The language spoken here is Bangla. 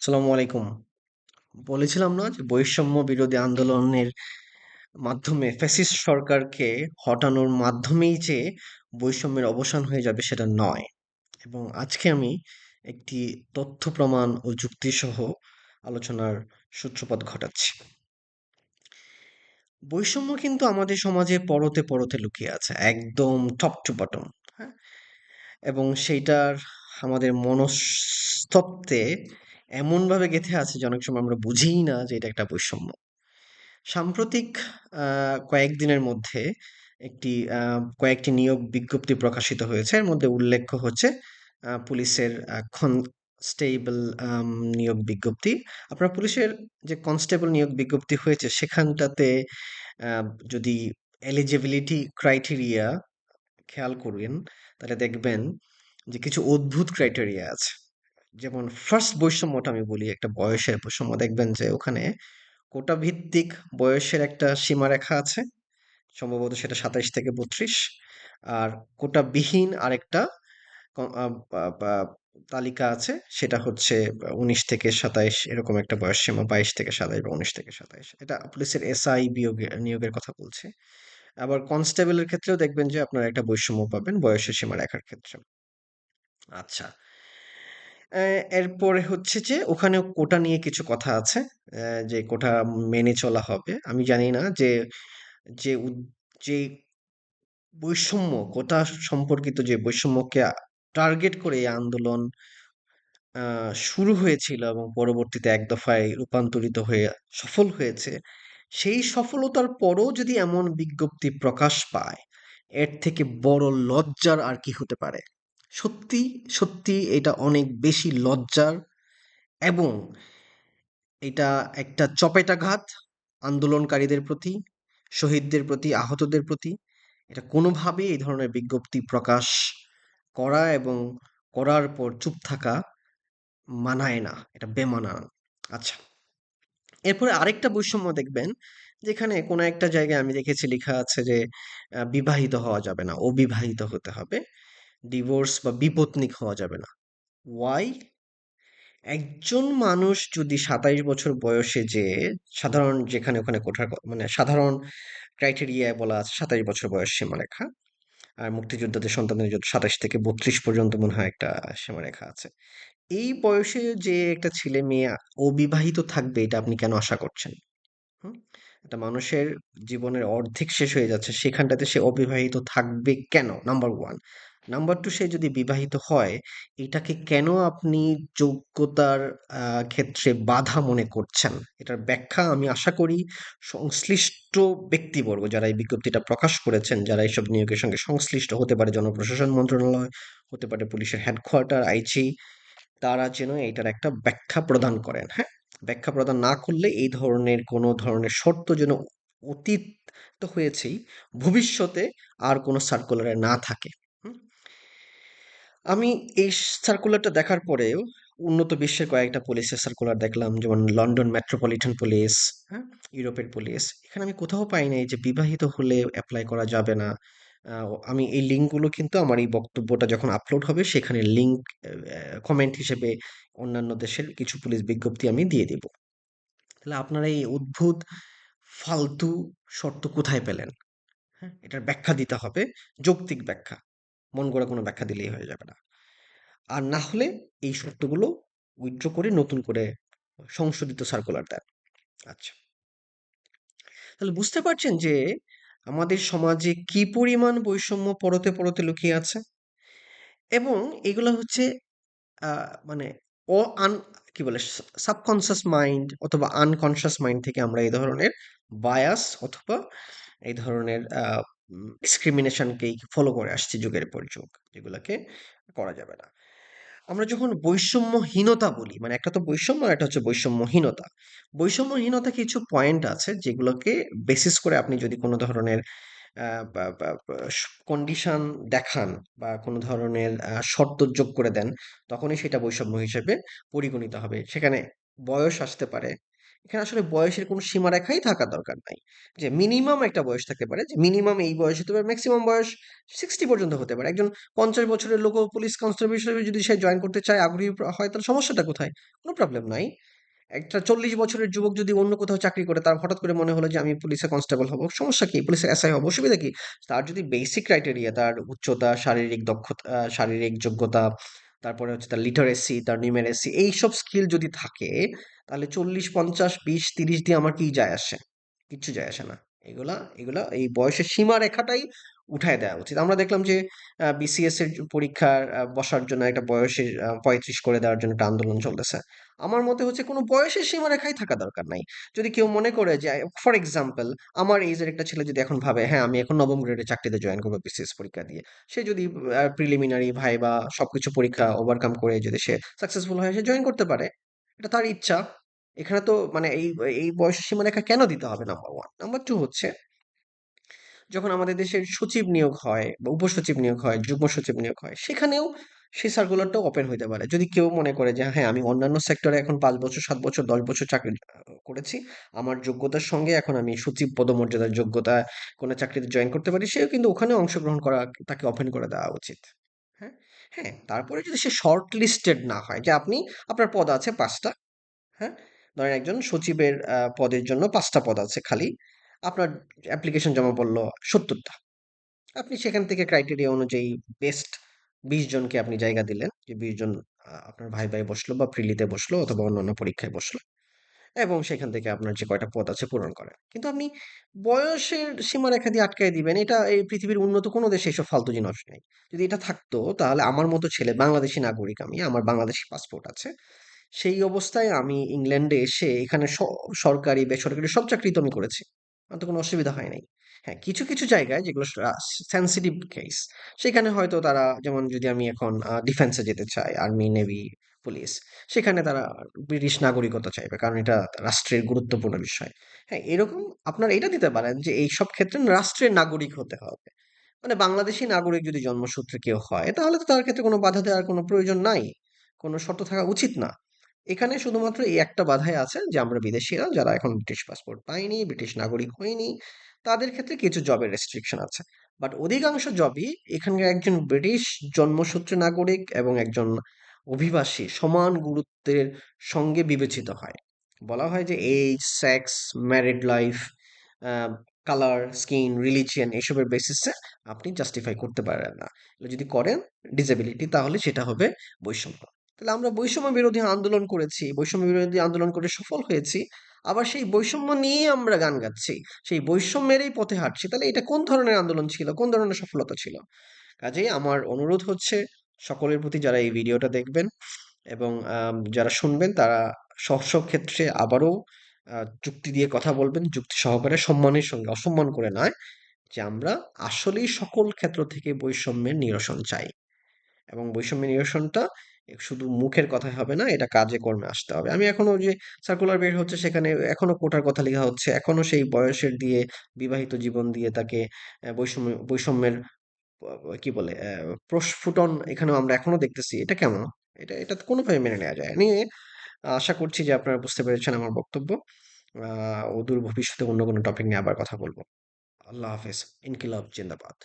আসসালামু আলাইকুম। বলেছিলাম না যে বৈষম্য বিরোধী আন্দোলনের মাধ্যমে ফ্যাসিস্ট সরকারকে হটানোর মাধ্যমেই যে বৈষম্যের অবসান হয়ে যাবে সেটা নয়। এবং আজকে আমি একটি তথ্য প্রমাণ ও যুক্তি সহ আলোচনার সূত্রপাত ঘটাচ্ছি। বৈষম্য কিন্তু আমাদের সমাজে পরতে পরতে লুকিয়ে আছে, একদম টপ টু বটম হ্যাঁ? এবং সেইটার আমাদের মনস্তত্ত্বে এমনভাবে গেঁথে আছে যে অনেক সময় আমরা বুঝিই না যে এটা একটা বৈষম্য। সাম্প্রতিক কয়েকদিনের মধ্যে একটি কয়েকটি নিয়োগ বিজ্ঞপ্তি প্রকাশিত হয়েছে। এর মধ্যে উল্লেখ্য হচ্ছে পুলিশের কনস্টেবল নিয়োগ বিজ্ঞপ্তি। আপনার পুলিশের যে কনস্টেবল নিয়োগ বিজ্ঞপ্তি হয়েছে, সেখানটাতে যদি এলিজিবিলিটি ক্রাইটেরিয়া খেয়াল করবেন তাহলে দেখবেন যে কিছু অদ্ভুত ক্রাইটেরিয়া আছে। যেমন ফার্স্ট বৈষম্যটা আমি বলি, একটা বয়সের বৈষম্য। দেখবেন যে ওখানে কোটা ভিত্তিক বয়সের একটা সীমারেখা আছে, সম্ভবত সেটা সাতাইশ থেকে বত্রিশ। আর কোটাবিহীন আরেকটা তালিকা আছে, সেটা হচ্ছে উনিশ থেকে সাতাইশ, এরকম একটা বয়স সীমা, বাইশ থেকে সাতাইশ বা উনিশ থেকে সাতাইশ। এটা পুলিশের এসআই বিয়োগে, নিয়োগের কথা বলছে। আবার কনস্টেবলের ক্ষেত্রেও দেখবেন যে আপনারা একটা বৈষম্য পাবেন বয়সের সীমা রেখার ক্ষেত্রে। আচ্ছা এরপরে হচ্ছে যে ওখানে কোটা নিয়ে কিছু কথা আছে যে কোটা মেনে চলা হবে। আমি জানি না যে যে যে বৈষম্য, কোটা সম্পর্কিত যে বৈষম্যকে টার্গেট করে এই আন্দোলন শুরু হয়েছিল এবং পরবর্তীতে এক দফায় রূপান্তরিত হয়ে সফল হয়েছে, সেই সফলতার পরও যদি এমন বিজ্ঞপ্তি প্রকাশ পায়, এর থেকে বড় লজ্জার আর কি হতে পারে? সত্যি সত্যি এটা অনেক বেশি লজ্জার এবং এটা একটা চপেটাঘাত আন্দোলনকারীদের প্রতি, শহীদদের প্রতি, আহতদের প্রতি। এটা কোনোভাবেই এই ধরনের বিজ্ঞপ্তি প্রকাশ করা এবং করার পর চুপ থাকা মানায় না, এটা বেমানা। আচ্ছা এরপরে আরেকটা বৈষম্য দেখবেন, যেখানে কোনো একটা জায়গায় আমি দেখেছি লেখা আছে যে বিবাহিত হওয়া যাবে না, অবিবাহিত হতে হবে। ডিভোর্স বা বিপত্নিক হওয়া যাবে না। ওয়াই একজন মানুষ যদি সাতাইশ বছর বয়সে যে সাধারণ যেখানে ওখানে কোঠার মানে সাধারণ ক্রাইটেরিয়ায় বলা আছে সাতাইশ বছর বয়স সীমারেখা, আর মুক্তিযোদ্ধাদের সন্তানদের জন্য সাতাইশ থেকে বত্রিশ পর্যন্ত মনে হয় একটা সীমারেখা আছে। এই বয়সে যে একটা ছেলে মেয়ে অবিবাহিত থাকবে এটা আপনি কেন আশা করছেন? একটা মানুষের জীবনের অর্ধেক শেষ হয়ে যাচ্ছে, সেখানটাতে সে অবিবাহিত থাকবে কেন? নাম্বার ওয়ান নাম্বার টু সে যদি বিবাহিত হয়, এটাকে কেন আপনি যোগ্যতার ক্ষেত্রে বাধা মনে করছেন এটার ব্যাখ্যা আমি আশা করি সংশ্লিষ্ট ব্যক্তিবর্গ, যারা এই বিজ্ঞপ্তিটা প্রকাশ করেছেন, যারা এইসব নিয়োগের সঙ্গে সংশ্লিষ্ট, হতে পারে জনপ্রশাসন মন্ত্রণালয়, হতে পারে পুলিশের হেডকোয়ার্টার আইজি তারা যেন এটার একটা ব্যাখ্যা প্রদান করেন হ্যাঁ ব্যাখ্যা প্রদান না করলে এই ধরনের কোনো ধরনের শর্ত যেন অতীত তো হয়েছেই, ভবিষ্যতে আর কোনো সার্কুলারে না থাকে? আমি এই সার্কুলারটা দেখার পরেও উন্নত বিশ্বের কয়েকটা পুলিশের সার্কুলার দেখলাম, যেমন লন্ডন মেট্রোপলিটন পুলিশ হ্যাঁ? ইউরোপের পুলিশ এখানে আমি কোথাও পাই নাই যে বিবাহিত হলে অ্যাপ্লাই করা যাবে না। আমি এই লিঙ্কগুলো কিন্তু আমার এই বক্তব্যটা যখন আপলোড হবে, সেখানে লিঙ্ক কমেন্ট হিসেবে অন্যান্য দেশের কিছু পুলিশ বিজ্ঞপ্তি আমি দিয়ে দেব। তাহলে আপনারা এই উদ্ভুত ফালতু শর্ত কোথায় পেলেন? হ্যাঁ? এটার ব্যাখ্যা দিতে হবে, যৌক্তিক ব্যাখ্যা। মন গড়া কোনো ব্যাখ্যা দিলেই হয়ে যাবে না। আর না হলে এই শর্তগুলো উইথড্র করে নতুন করে সংশোধিত সার্কুলার দেন। আচ্ছা। তাহলে বুঝতে পারছেন যে আমাদের সমাজে কি পরিমাণ বৈষম্য পরতে পরতে লুকিয়ে আছে? এবং এগুলো হচ্ছে মানে ও আন, কি বলে সাবকনসিয়াস মাইন্ড অথবা আনকনসিয়াস মাইন্ড থেকে আমরা এই ধরনের বায়াস অথবা এই ধরনের ডিসক্রিমিনেশনকেই ফলো করে আসছি যুগের পর যুগ যেগুলোকে করা যাবে না। আমরা যখন বৈষম্যহীনতা বলি মানে একটা তো বৈষম্য আর একটা হচ্ছে বৈষম্যহীনতা বৈষম্যহীনতা কিছু পয়েন্ট আছে যেগুলোকে বেসিস করে আপনি যদি কোনো ধরনের কন্ডিশন দেখান বা কোনো ধরনের শর্ত যোগ করে দেন, তখনই সেটা বৈষম্য হিসেবে পরিগণিত হবে। সেখানে বয়স আসতে পারে এখানে আসলে বয়সের কোনো সীমারেখাই থাকা দরকার নাই। যে মিনিমাম একটা বয়স থাকতে পারে, যে মিনিমাম এই বয়স হতে ম্যাক্সিমাম বয়স সিক্সটি পর্যন্ত হতে পারে। একজন পঞ্চাশ বছরের লোক পুলিশ কনস্টেবল হিসেবে যদি সে জয়েন করতে চায়, আগ্রহী হয়, তাহলে সমস্যাটা কোথায়? কোনো প্রবলেম নাই। একটা চল্লিশ বছরের যুবক যদি অন্য কোথাও চাকরি করে, তার হঠাৎ করে মনে হলো যে আমি পুলিশে কনস্টেবল হব, সমস্যা কি? পুলিশের এসআই হব? অসুবিধা কি? তার যদি বেসিক ক্রাইটেরিয়া তার উচ্চতা, শারীরিক দক্ষতা শারীরিক যোগ্যতা, তারপরে হচ্ছে তার লিটারেসি তার নিউমেরেসি এইসব স্কিল যদি থাকে তাহলে চল্লিশ, পঞ্চাশ, বিশ, তিরিশ দিয়ে আমার কি যায় আসে? কিচ্ছু যায় আসে না। এগুলা এগুলা এই বয়সের সীমারেখাটাই উঠায় দেওয়া উচিত। আমরা দেখলাম যে বিসিএস এর পরীক্ষার বসার জন্য একটা বয়সের পঁয়ত্রিশ করে দেওয়ার জন্য একটা আন্দোলন চলতেছে। আমার মতে হচ্ছে কোনো বয়সের সীমারেখাই থাকা দরকার নাই। যদি কেউ মনে করে যে, ফর এক্সাম্পল, আমার এইজের একটা ছেলে যদি এখন ভাবে হ্যাঁ আমি এখন নবম গ্রেডে চাকরিতে জয়েন করব বিসিএস পরীক্ষা দিয়ে। সে যদি প্রিলিমিনারি ভাই বা সবকিছু পরীক্ষা ওভারকাম করে যদি সে সাকসেসফুল হয়, সে জয়েন করতে পারে। এটা তার ইচ্ছা। এখানে তো মানে এই এই বয়সের সীমারেখা কেন দিতে হবে নাম্বার ওয়ান নাম্বার টু হচ্ছে, যখন আমাদের দেশের সচিব নিয়োগ হয় বা উপসচিব নিয়োগ হয়, যুগ্ম সচিব নিয়োগ হয়, সেখানেও সেই সার্কুলারটাও ওপেন হইতে পারে। যদি কেউ মনে করে যে হ্যাঁ আমি অন্যান্য সেক্টরে এখন পাঁচ বছর, সাত বছর, দশ বছর চাকরি করেছি, আমার যোগ্যতার সঙ্গে এখন আমি সচিব পদমর্যাদার যোগ্যতা, কোনো চাকরিতে জয়েন করতে পারি, সেও কিন্তু ওখানে অংশগ্রহণ করা, তাকে ওপেন করে দেওয়া উচিত। হ্যাঁ? হ্যাঁ তারপরে যদি সে শর্ট লিস্টেড না হয়, যে আপনি, আপনার পদ আছে পাঁচটা হ্যাঁ? ধরেন একজন সচিবের পদের জন্য পাঁচটা পদ আছে খালি। আপনার অ্যাপ্লিকেশন জমা পড়ল সত্তরটা। আপনি সেখান থেকে ক্রাইটেরিয়া অনুযায়ী বেস্ট বিশ জনকে আপনি জায়গা দিলেন যে বিশ জন আপনার ভাই ভাই বসল বা প্রিলিতে বসল অথবা অন্যান্য পরীক্ষায় বসল এবং সেখান থেকে আপনার যে কয়টা পদ আছে পূরণ করেন। কিন্তু আপনি বয়সের সীমারেখা দিয়ে আটকায় দিবেন, এটা এই পৃথিবীর উন্নত কোনো দেশে এসব ফালতু জিনিস নেই। যদি এটা থাকতো তাহলে আমার মতো ছেলে বাংলাদেশি নাগরিক আমি, আমার বাংলাদেশি পাসপোর্ট আছে সেই অবস্থায় আমি ইংল্যান্ডে এসে এখানে সরকারি, বেসরকারি সব চাকরি তো আমি করেছি। আমার তো কোনো অসুবিধা হয় নাই। হ্যাঁ কিছু কিছু জায়গায় যেগুলো সেন্সিটিভ কেস সেখানে হয়তো তারা, যেমন যদি আমি এখন ডিফেন্সে যেতে চাই আর্মি নেভি পুলিশ সেখানে তারা ব্রিটিশ নাগরিকতা চাইবে, কারণ এটা রাষ্ট্রের গুরুত্বপূর্ণ বিষয়। হ্যাঁ এরকম আপনারা এটা দিতে পারেন যে এই সব ক্ষেত্রে রাষ্ট্রের নাগরিক হতে হবে। মানে বাংলাদেশি নাগরিক যদি জন্মসূত্রে কেউ হয়, তাহলে তো তার ক্ষেত্রে কোনো বাধা দেওয়ার কোনো প্রয়োজন নাই। কোনো শর্ত থাকা উচিত না। এখানে শুধুমাত্র এই একটা বাধাই আছে যে, আমরা বিদেশিরা যারা এখন ব্রিটিশ পাসপোর্ট পাইনি ব্রিটিশ নাগরিক হইনি, তাদের ক্ষেত্রে কিছু জবের রেস্ট্রিকশন আছে। বাট অধিকাংশ জবই এখানকার একজন ব্রিটিশ জন্মসূত্রে নাগরিক এবং একজন অভিবাসী সমান গুরুত্বের সঙ্গে বিবেচিত হয়। বলা হয় যে age sex married life colour skin religion এসবের বেসিসে আপনি জাস্টিফাই করতে পারেন না। যদি করেন ডিসেবিলিটি তাহলে সেটা হবে বৈষম্য। তাহলে আমরা বৈষম্য বিরোধী আন্দোলন করেছি। বৈষম্য বিরোধী আন্দোলন করে সফল হয়েছি। আবার সেই বৈষম্য নিয়ে আমরা গান গাচ্ছি। সেই বৈষম্যেরই পথে হাঁটছি। তাহলে এটা কোন ধরনের আন্দোলন ছিল? কোন ধরনের সফলতা ছিল? কাজেই আমার অনুরোধ হচ্ছে, সকলের প্রতি যারা এই ভিডিওটা দেখবেন এবং যারা শুনবেন, তারা সব সব ক্ষেত্রে আবারও যুক্তি দিয়ে কথা বলবেন, যুক্তি সহকারে সম্মানের সঙ্গে অসম্মান করে নয় যে আমরা আসলেই সকল ক্ষেত্র থেকে বৈষম্যের নিরসন চাই। এবং বৈষম্য নিরসনটা শুধু মুখের কথায় হবে না এটা কাজে কর্মে আসতে হবে। আমি এখনও যে সার্কুলার বের হচ্ছে সেখানে এখনও কোটার কথা লেখা হচ্ছে। এখনও সেই বয়সের দিয়ে বিবাহিত জীবন দিয়ে তাকে বৈষম্য বৈষম্যের কি বলে প্রস্ফুটন এখানেও আমরা এখনও দেখতেছি। এটা কেমন? এটা এটা কোনোভাবে মেনে নেওয়া যায়। নিয়ে আশা করছি যে আপনারা বুঝতে পেরেছেন আমার বক্তব্য। আহ অদূর ভবিষ্যতে অন্য কোনো টপিক নিয়ে আবার কথা বলব। আল্লাহ হাফেজ। ইনকিলাব জিন্দাবাদ।